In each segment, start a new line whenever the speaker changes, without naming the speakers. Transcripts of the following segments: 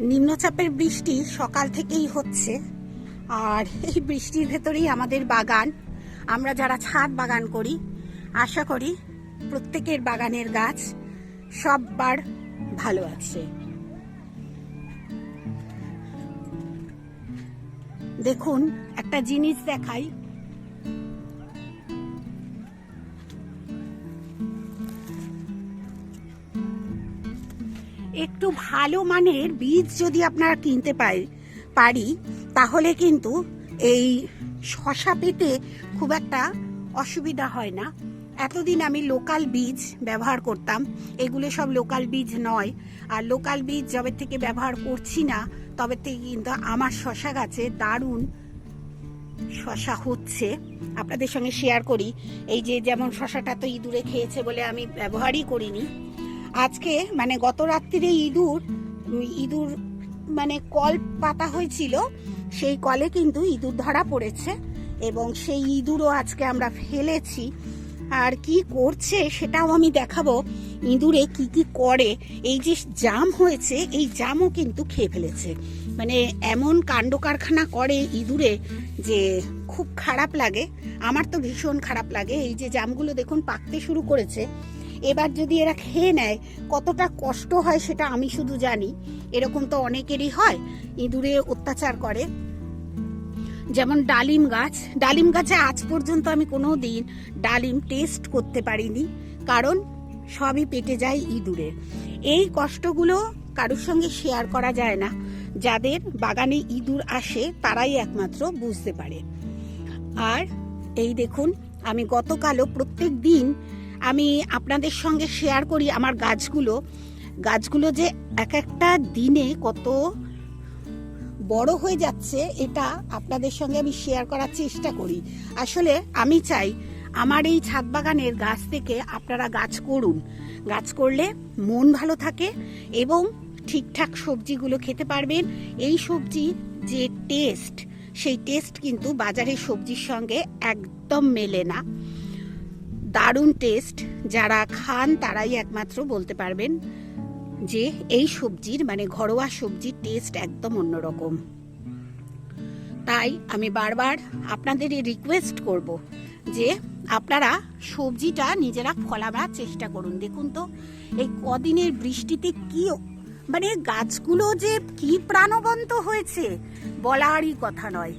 নিম্নচাপের বৃষ্টি সকাল থেকেই হচ্ছে। আর এই বৃষ্টির ভেতরেই আমাদের বাগান। আমরা যারা ছাদ বাগান করি, আশা করি প্রত্যেকের বাগানের গাছ সববার ভালো আছে। দেখুন, একটা জিনিস দেখাই। একটু ভালো মানের বীজ যদি আপনারা কিনতে পারি তাহলে কিন্তু এই শশা পেতে খুব একটা অসুবিধা হয় না। এতদিন আমি লোকাল বীজ ব্যবহার করতাম, এগুলো সব লোকাল বীজ নয়। আর লোকাল বীজ যবে থেকে ব্যবহার করছি না, তবে থেকে কিন্তু আমার শশা গাছে দারুণ শশা হচ্ছে। আপনাদের সঙ্গে শেয়ার করি। এই যে যেমন শশাটা তো ইঁদুরে খেয়েছে বলে আমি ব্যবহারই করিনি। আজকে মানে গত রাত্রিরে ইঁদুর ইঁদুর মানে কল পাতা হয়েছিল, সেই কলে কিন্তু ইঁদুর ধরা পড়েছে এবং সেই ইঁদুরও আজকে আমরা ফেলেছি। আর কি করছে সেটাও আমি দেখাবো। ইঁদুরে কি কি করে, এই যে জাম হয়েছে, এই জামও কিন্তু খেয়ে ফেলেছে। মানে এমন কাণ্ড কারখানা করে ইঁদুরে যে খুব খারাপ লাগে। আমার তো ভীষণ খারাপ লাগে। এই যে জামগুলো দেখুন, পাকতে শুরু করেছে। এবার যদি এরা খেয়ে নেয়, কতটা কষ্ট হয় সেটা আমি শুধু জানি। এরকম তো অনেকেরই হয়, ইঁদুরে অত্যাচার করে। যেমন ডালিম গাছ, ডালিম গাছে আজ পর্যন্ত আমি কোনো দিন ডালিম টেস্ট করতে পারিনি, কারণ সবই পেটে যায় ইঁদুরের এই কষ্টগুলো কারোর সঙ্গে শেয়ার করা যায় না, যাদের বাগানে ইঁদুর আসে তারাই একমাত্র বুঝতে পারে। আর এই দেখুন, আমি গতকালও প্রত্যেক দিন আমি আপনাদের সঙ্গে শেয়ার করি আমার গাছগুলো। গাছগুলো যে এক একটা দিনে কত বড় হয়ে যাচ্ছে, এটা আপনাদের সঙ্গে আমি শেয়ার করার চেষ্টা করি। আসলে আমি চাই আমার এই ছাদ বাগানের গাছ থেকে আপনারা গাছ করুন। গাছ করলে মন ভালো থাকে এবং ঠিকঠাক সবজিগুলো খেতে পারবেন। এই সবজি যে টেস্ট সেই টেস্ট কিন্তু বাজারের সবজির সঙ্গে একদম মেলে না। দারুণ টেস্ট যারা খান তারাই একমাত্র বলতে পারবেন যে এই সবজির মানে ঘরোয়া সবজির টেস্ট একদম অন্যরকম। তাই আমি বারবার আপনাদের রিকোয়েস্ট করব যে আপনারা সবজিটা নিজেরা ফলাবার চেষ্টা করুন। দেখুন তো, এই কদিনের বৃষ্টিতে কি মানে গাছগুলো যে কি প্রাণবন্ত হয়েছে বলারই কথা নয়।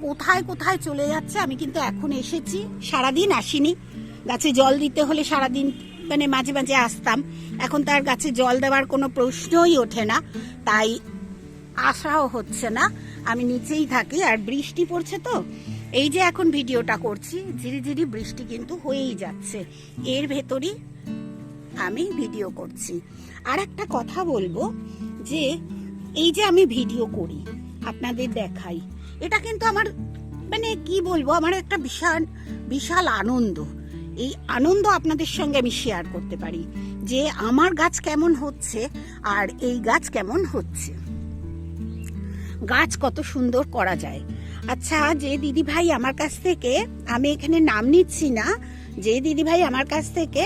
কোথায় কোথায় চলে যাচ্ছে আমি কিন্তু এখন এসেছি, সারাদিন আসিনি। গাছে জল দিতে হলে সারাদিন মানে মাঝে মাঝে আসতাম। এখন তার গাছে জল দেওয়ার কোনো প্রশ্নই ওঠে না, তাই আশাও হচ্ছে না। আমি নিচেই থাকি, আর বৃষ্টি পড়ছে তো। এই যে এখন ভিডিওটা করছি, ঝিরি ঝিরি বৃষ্টি কিন্তু হয়েই যাচ্ছে। এর ভেতরই আমি ভিডিও করছি। আর একটা কথা বলব, যে এই যে আমি ভিডিও করি, আপনাদের দেখাই, এটা কিন্তু আমার মানে কি বলব, আমার একটা বিশাল বিশাল আনন্দ। এই আনন্দ আপনাদের সঙ্গে আমি শেয়ার করতে পারি যে আমার গাছ কেমন হচ্ছে আর এই গাছ কেমন হচ্ছে। গাছ কত সুন্দর করা যায়। আচ্ছা যে দিদি ভাই আমার কাছ থেকে আমি এখানে নাম নিচ্ছি না যে দিদি ভাই আমার কাছ থেকে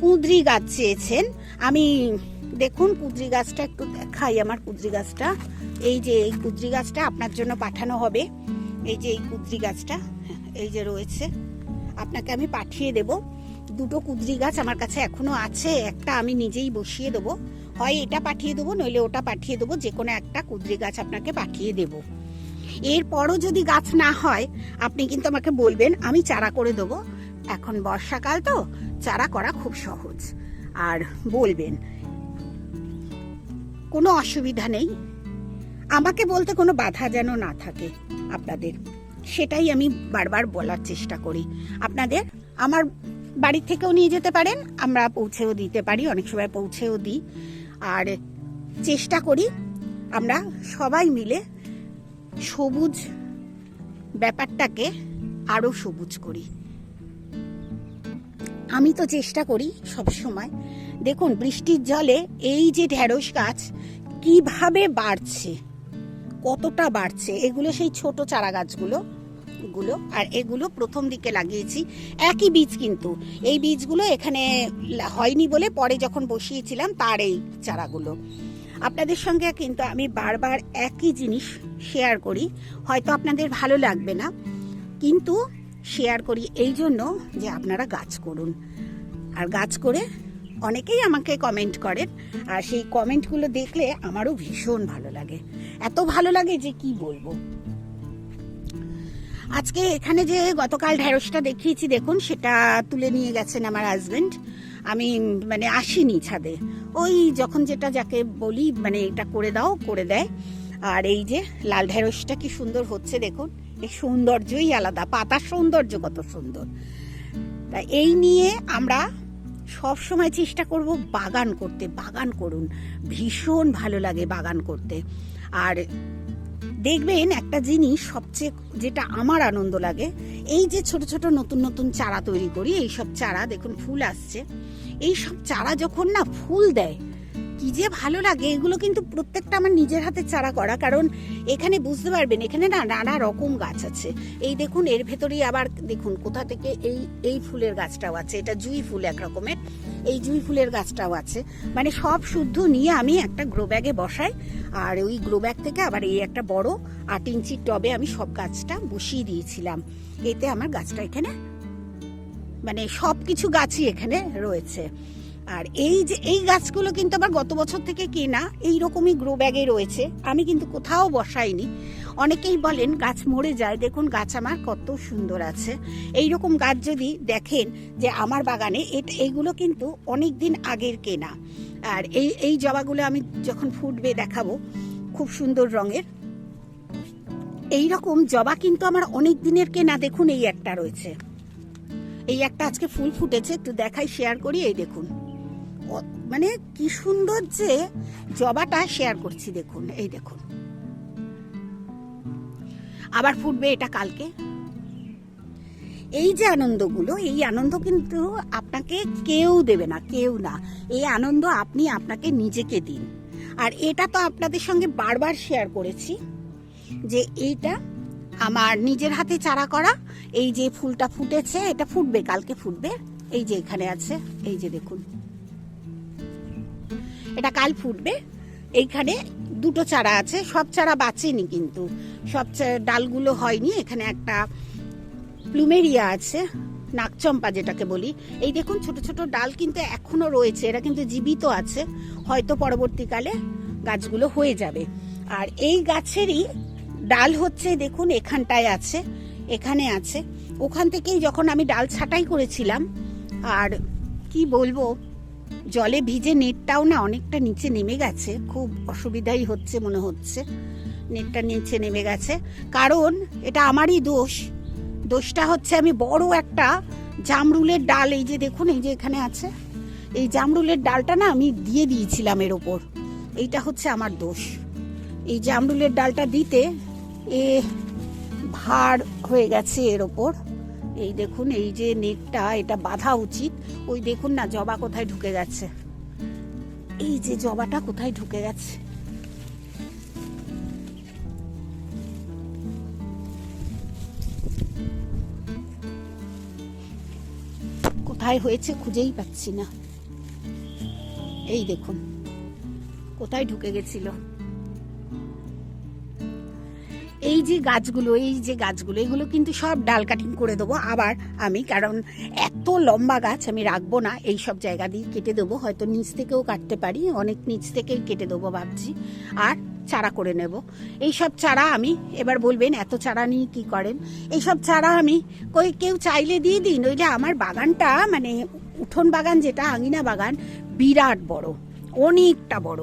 কুঁদরি গাছ চেয়েছেন। আমি দেখুন কুঁদরি গাছটা একটু দেখাই আমার কুঁদরি গাছটা। এই যে এই কুঁদরি গাছটা আপনার জন্য পাঠানো হবে। এই যে এই কুঁদরি গাছটা হ্যাঁ, এই যে রয়েছে। আপনাকে আমি পাঠিয়ে দেব। দুটো কুঁদরি গাছ আমার কাছে এখনও আছে, একটা আমি নিজেই বসিয়ে দেবো। হয় এটা পাঠিয়ে দেবো, নইলে ওটা পাঠিয়ে দেবো যে কোনো একটা কুঁদরি গাছ আপনাকে পাঠিয়ে দেব। এরপরও যদি গাছ না হয়, আপনি কিন্তু আমাকে বলবেন, আমি চারা করে দেবো। এখন বর্ষাকাল তো, চারা করা খুব সহজ। আর বলবেন, কোনো অসুবিধা নেই। আমাকে বলতে কোনো বাধা যেন না থাকে আপনাদের। সেটাই আমি বারবার বলার চেষ্টা করি। আপনাদের, আমার বাড়ি থেকেও নিয়ে যেতে পারেন, আমরা পৌঁছেও দিতে পারি, অনেক সময় পৌঁছেও দিই। আর চেষ্টা করি আমরা সবাই মিলে সবুজ ব্যাপারটাকে আরও সবুজ করি। আমি তো চেষ্টা করি সব সময়। দেখুন, বৃষ্টির জলে এই যে ঢেঁড়স গাছ কীভাবে বাড়ছে, কতটা বাড়ছে, এগুলো সেই ছোট চারা গাছগুলো গুলো, আর এগুলো প্রথম দিকে লাগিয়েছি। একই বীজ কিন্তু। এই বীজগুলো এখানে হয়নি বলে পরে যখন বসিয়েছিলাম তার এই চারাগুলো। আপনাদের সঙ্গে কিন্তু আমি বারবার একই জিনিস শেয়ার করি। হয়তো আপনাদের ভালো লাগবে না। কিন্তু শেয়ার করি এই জন্য যে আপনারা গাছ করুন। আর গাছ করে অনেকেই আমাকে কমেন্ট করেন। আর সেই কমেন্টগুলো দেখলে আমারও ভীষণ ভালো লাগে। এত ভালো লাগে যে কি বলব? আজকে এখানে যে গতকাল ঢেঁড়সটা দেখিয়েছি, দেখুন, সেটা তুলে নিয়ে গেছেন আমার হাজবেন্ড আমি মানে আসিনি ছাদে। ওই যখন যেটা যাকে বলি মানে এটা করে দাও, করে দেয়। আর এই যে লাল ঢেঁড়সটা কি সুন্দর হচ্ছে, দেখুন। এই সৌন্দর্যই আলাদা, পাতার সৌন্দর্য কত সুন্দর। তা এই নিয়ে আমরা সব সময় চেষ্টা করব বাগান করতে, বাগান করুন। ভীষণ ভালো লাগে বাগান করতে। আর দেখবেন একটা জিনিস সবচেয়ে যেটা আমার আনন্দ লাগে, এই যে ছোট ছোট নতুন নতুন চারা তৈরি করি, এই সব চারা, দেখুন ফুল আসছে, এই সব চারা যখন না ফুল দেয়, কি যে ভালো লাগে, এগুলো কিন্তু প্রত্যেকটা আমার নিজের হাতে চারা করা, কারণ এখানে বুঝতে পারবেন, এখানে না নানা রকম গাছ আছে, এই দেখুন এর ভেতরেই আবার দেখুন কোথা থেকে এই এই ফুলের গাছটাও আছে, এটা জুই ফুল এক রকমের এই জুঁই ফুলের গাছটাও আছে। মানে সব শুদ্ধ নিয়ে আমি একটা গ্রো ব্যাগে বসাই। আর ওই গ্রো ব্যাগ থেকে আবার এই একটা বড় আট ইঞ্চির টবে আমি সব গাছটা বসিয়ে দিয়েছিলাম। এতে আমার গাছটা এখানে মানে সব কিছু গাছই এখানে রয়েছে। আর এই যে, এই গাছগুলো কিন্তু আবার গত বছর থেকে কেনা, এই রকমই গ্রো ব্যাগে রয়েছে। আমি কিন্তু কোথাও বসাইনি। অনেকেই বলেন গাছ মরে যায়। দেখুন, গাছ আমার কত সুন্দর আছে। এই রকম গাছ যদি দেখেন যে আমার বাগানে এইগুলো কিন্তু অনেক দিন আগের কেনা। আর এই এই জবাগুলো আমি যখন ফুটবে দেখাবো, খুব সুন্দর রঙের। এই রকম জবা কিন্তু আমার অনেক দিনের কেনা। দেখুন, এই একটা রয়েছে। এই একটা আজকে ফুল ফুটেছে। একটু দেখাই শেয়ার করি, এই দেখুন। মানে কি সুন্দর যে জবাটা শেয়ার করছি, দেখুন, এই দেখুন। আবার ফুটবে এটা কালকে? এই যে আনন্দগুলো, এই আনন্দ কিন্তু আপনাকে কেউ দেবে না, কেউ না। এই আনন্দ আপনি আপনাকে নিজেকে দিন। আর এটা তো আপনাদের সঙ্গে বারবার শেয়ার করেছি যে এইটা আমার নিজের হাতে চারা করা, এই যে ফুলটা ফুটেছে, এটা ফুটবে, কালকে ফুটবে। এই যে এখানে আছে, এই যে দেখুন। এটা কাল ফুটবে। এইখানে দুটো চারা আছে, সব চারা বাঁচেনি কিন্তু। সব ডালগুলো হয়নি, এখানে একটা প্লুমেরিয়া আছে নাকচম্পা যেটাকে বলি। এই দেখুন, ছোট ছোট ডাল কিন্তু এখনও রয়েছে, এরা কিন্তু জীবিত আছে। হয়তো পরবর্তীকালে গাছগুলো হয়ে যাবে। আর এই গাছেরই ডাল হচ্ছে, দেখুন, এখানটায় আছে, এখানে আছে। ওখান থেকেই যখন আমি ডাল ছাটাই করেছিলাম, আর কি বলব জলে ভিজে নেটটাও না অনেকটা নিচে নেমে গেছে। খুব অসুবিধাই হচ্ছে মনে হচ্ছে। নেটটা নিচে নেমে গেছে। কারণ এটা আমারই দোষ। দোষটা হচ্ছে আমি বড় একটা জামরুলের ডাল, এই যে দেখুন, এই যে এখানে আছে। এই জামরুলের ডালটা না আমি দিয়ে দিয়েছিলাম এর ওপর। এইটা হচ্ছে আমার দোষ। এই জামরুলের ডালটা দিতে এ ভার হয়ে গেছে এর ওপর। এই দেখুন, এই যে নেটটা, এটা বাঁধা উচিত। ওই দেখুন না, জবা কোথায় ঢুকে গেছে। এই যে জবাটা কোথায় ঢুকে গেছে? কোথায় হয়েছে খুঁজেই পাচ্ছি না। এই দেখুন, কোথায় ঢুকে গেছিল? যে গাছগুলো, এই যে গাছগুলো, এগুলো কিন্তু সব ডাল কাটিং করে দেবো আবার আমি, কারণ এত লম্বা গাছ আমি রাখব না, এই সব জায়গা দিয়ে কেটে দেবো। হয়তো নিচ থেকেও কাটতে পারি, অনেক নিচ থেকেই কেটে দেবো ভাবছি। আর চারা করে নেব। এই সব চারা আমি, এবার বলবেন এত চারা নিয়ে কি করেন? এই সব চারা আমি কই, কেউ চাইলে দিয়ে দিন যে আমার বাগানটা মানে উঠোন বাগান যেটা, আঙিনা বাগান, বিরাট বড়, অনেকটা বড়।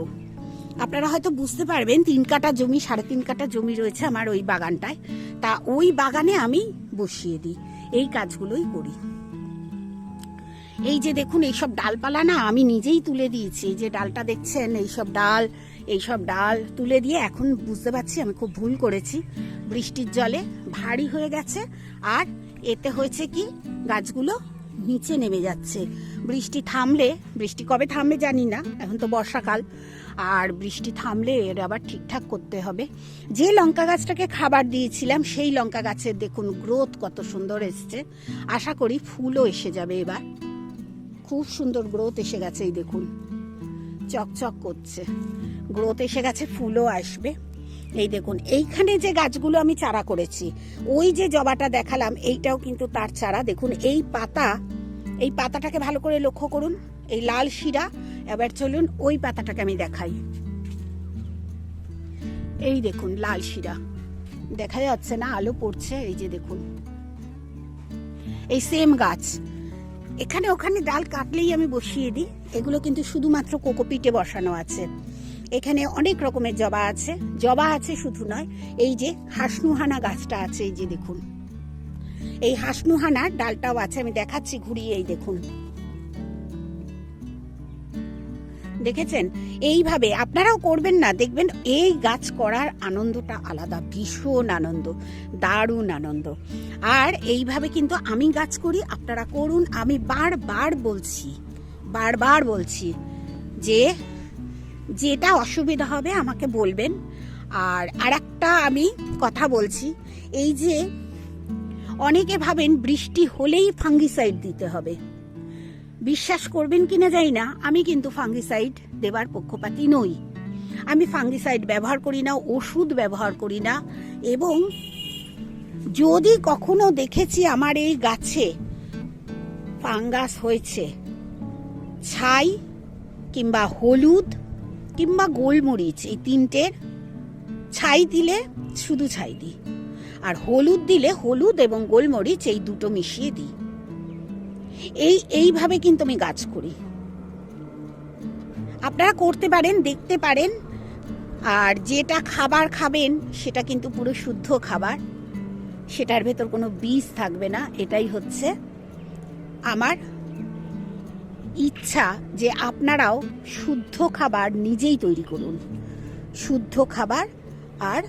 আপনারা হয়তো বুঝতে পারবেন, তিন কাটা জমি, সাড়ে তিন কাটা জমি রয়েছে আমার ওই বাগানটায়। তা ওই বাগানে আমি বসিয়ে দিই, এই কাজগুলোই করি। এই যে দেখুন, এইসব ডালপালা না আমি নিজেই তুলে দিয়েছি। যে ডালটা দেখছেন, এইসব ডাল এইসব ডাল তুলে দিয়ে এখন বুঝতে পারছি, আমি খুব ভুল করেছি। বৃষ্টির জলে ভারী হয়ে গেছে, আর এতে হয়েছে কি, গাছগুলো নিচে নেমে যাচ্ছে। বৃষ্টি থামলে, বৃষ্টি কবে থামবে জানি না, এখন তো বর্ষাকাল। আর বৃষ্টি থামলে এর আবার ঠিকঠাক করতে হবে। যে লঙ্কা গাছটাকে খাবার দিয়েছিলাম, সেই লঙ্কা গাছের দেখুন গ্রোথ কত সুন্দর এসছে। আশা করি ফুলও এসে যাবে এবার। খুব সুন্দর গ্রোথ এসে গেছে এই দেখুন। চকচক করছে। গ্রোথ এসে গেছে, ফুলও আসবে। এই দেখুন, এইখানে যে গাছগুলো আমি চারা করেছি, ওই যে জবাটা দেখালাম, এইটাও কিন্তু তার চারা। দেখুন, এই পাতা, এই পাতাটাকে ভালো করে লক্ষ্য করুন। এই লাল শিরা এবার চলুন ওই পাতাটাকে আমি দেখাই। এই দেখুন, লাল শিরা। দেখা যাচ্ছে না, আলো পড়ছে, এই যে দেখুন। এই সেম গাছ। এখানে ওখানে ডাল কাটলেই আমি বসিয়ে দিই। এগুলো কিন্তু শুধুমাত্র কোকোপিটে বসানো আছে। এখানে অনেক রকমের জবা আছে। জবা আছে শুধু নয়, এই যে হাসনুহানা গাছটা আছে, এই যে দেখুন। এই হাসনুহানার ডালটাও আছে, আমি দেখাচ্ছি, ঘুরিয়ে এই দেখুন। দেখেছেন? এইভাবে আপনারাও করবেন না, দেখবেন এই গাছ করার আনন্দটা আলাদা, ভীষণ আনন্দ, দারুণ আনন্দ। আর এইভাবে কিন্তু আমি গাছ করি, আপনারা করুন, আমি বারবার বলছি বারবার বলছি যে যেটা অসুবিধা হবে আমাকে বলবেন। আর আরেকটা আমি কথা বলছি, এই যে অনেকে ভাবেন বৃষ্টি হলেই ফাঙ্গিসাইড দিতে হবে। বিশ্বাস করবেন কিনা জানি না, আমি কিন্তু ফাঙ্গিসাইড দেবার পক্ষপাতী নই। আমি ফাঙ্গিসাইড ব্যবহার করি না, ওষুধ ব্যবহার করি না, এবং যদি কখনো দেখেছি আমার এই গাছে ফাঙ্গাস হয়েছে, ছাই কিংবা হলুদ কিংবা গোলমরিচ, এই তিনটের ছাই দিলে শুধু ছাই দিই, আর হলুদ দিলে হলুদ এবং গোলমরিচ এই দুটো মিশিয়ে দিই। এই, এইভাবে কিন্তু আমি গাছ করি। আপনারা করতে পারেন, দেখতে পারেন, আর যেটা খাবার খাবেন, সেটা কিন্তু পুরো শুদ্ধ খাবার। সেটার ভেতর কোনো বীজ থাকবে না, এটাই হচ্ছে আমার ইচ্ছা যে আপনারাও শুদ্ধ খাবার নিজেই তৈরি করুন। শুদ্ধ খাবার আর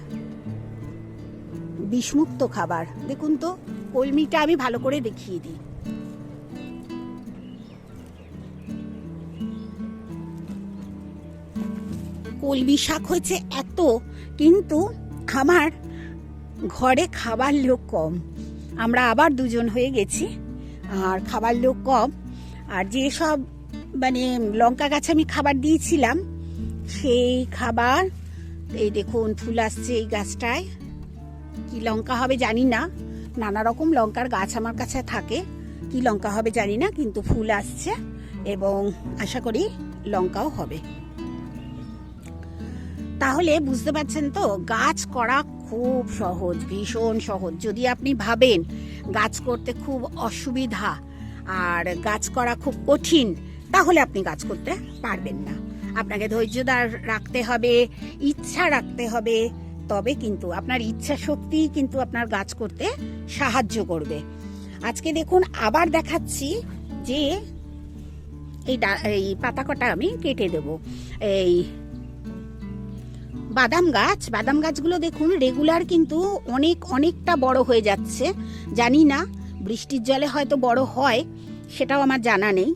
বিষমুক্ত খাবার। দেখুন তো, কলমিটা আমি ভালো করে দেখিয়ে দিই। কলমি শাক হয়েছে এত, কিন্তু আমার ঘরে খাবার লোক কম। আমরা আবার দুজন হয়ে গেছি, আর খাবার লোক কম। আর যেসব মানে লঙ্কা গাছে আমি খাবার দিয়েছিলাম, সেই খাবার, এই দেখুন, ফুল আসছে এই গাছটায়। কি লঙ্কা হবে জানি না। নানা রকম লঙ্কার গাছ আমার কাছে থাকে। কি লঙ্কা হবে জানি না, কিন্তু ফুল আসছে এবং আশা করি লঙ্কাও হবে। তাহলে বুঝতে পারছেন তো, গাছ করা খুব সহজ, ভীষণ সহজ। যদি আপনি ভাবেন গাছ করতে খুব অসুবিধা আর গাছ করা খুব কঠিন, তাহলে আপনি গাছ করতে পারবেন না। আপনাকে ধৈর্যদার রাখতে হবে, ইচ্ছা রাখতে হবে, তবে কিন্তু আপনার ইচ্ছা শক্তি কিন্তু আপনার গাছ করতে সাহায্য করবে। আজকে দেখুন, আবার দেখাচ্ছি যে এই পাতা কটা আমি কেটে দেব। এই বাদাম গাছ, বাদাম গাছগুলো দেখুন রেগুলার কিন্তু অনেক, অনেকটা বড় হয়ে যাচ্ছে। জানি না, বৃষ্টির জলে হয়তো বড় হয়, সেটাও আমার জানা নেই।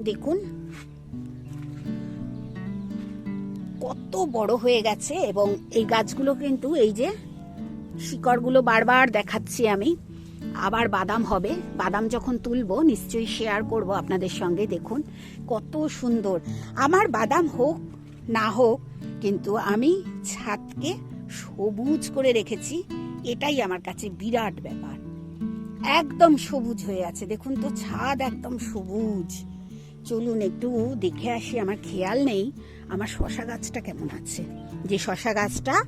দেখুন। কত বড় হয়ে গেছে, এবং এই গাছগুলো কিন্তু এই যে শিকড়গুলো বারবার দেখাচ্ছি আমি, আবার বাদাম হবে। বাদাম যখন তুলবো, নিশ্চয়ই শেয়ার করব আপনাদের সঙ্গে, দেখুন। কত সুন্দর। আমার বাদাম হোক, না হোক কিন্তু আমি ছাদকে সবুজ করে রেখেছি, এটাই আমার কাছে বিরাট ব্যাপার। একদম সবুজ হয়ে আছে, দেখুন তো ছাদ একদম সবুজ। চলুন একটু দেখে আসি, আমার খেয়াল নেই, আমার শশা গাছটা কেমন আছে? যে শশা গাছটা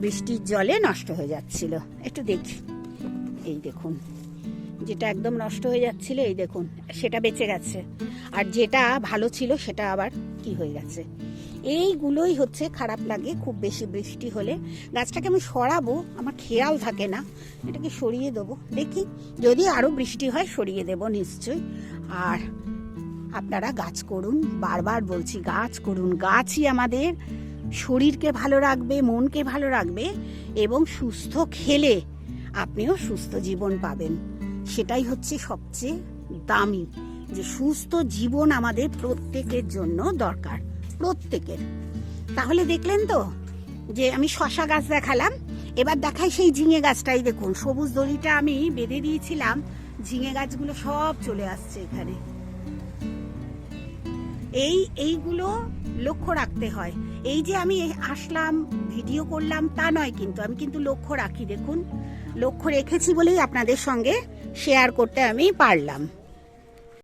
বৃষ্টির জলে নষ্ট হয়ে যাচ্ছিল, একটু দেখি। এই দেখুন। যেটা একদম নষ্ট হয়ে যাচ্ছিল, এই দেখুন, সেটা বেঁচে গেছে। আর যেটা ভালো ছিল, সেটা আবার কি হয়ে গেছে? এইগুলোই হচ্ছে খারাপ লাগে, খুব বেশি বৃষ্টি হলে। গাছটাকে আমি সরাবো, আমার খেয়াল থাকে না। এটাকে সরিয়ে দেবো। দেখি, যদি আরও বৃষ্টি হয়, সরিয়ে দেব নিশ্চয়ই। আর আপনারা গাছ করুন, বারবার বলছি, গাছ করুন। গাছই আমাদের শরীরকে ভালো রাখবে, মনকে ভালো রাখবে, এবং সুস্থ খেলে আপনিও সুস্থ জীবন পাবেন। সেটাই হচ্ছে সবচেয়ে দামি যে সুস্থ জীবন আমাদের প্রত্যেকের জন্য দরকার, প্রত্যেকের। তাহলে দেখলেন তো যে আমি শশা গাছ দেখালাম, এবার দেখাই সেই ঝিঙে গাছটাই দেখুন। সবুজ দড়িটা আমি বেঁধে দিয়েছিলাম, ঝিঙে গাছগুলো সব চলে আসছে এখানে। এই, এইগুলো লক্ষ্য রাখতে হয়। এই যে আমি আসলাম, ভিডিও করলাম, তা নয় কিন্তু, আমি কিন্তু লক্ষ্য রাখি, দেখুন। লক্ষ্য রেখেছি বলেই আপনাদের সঙ্গে শেয়ার করতে আমি পারলাম।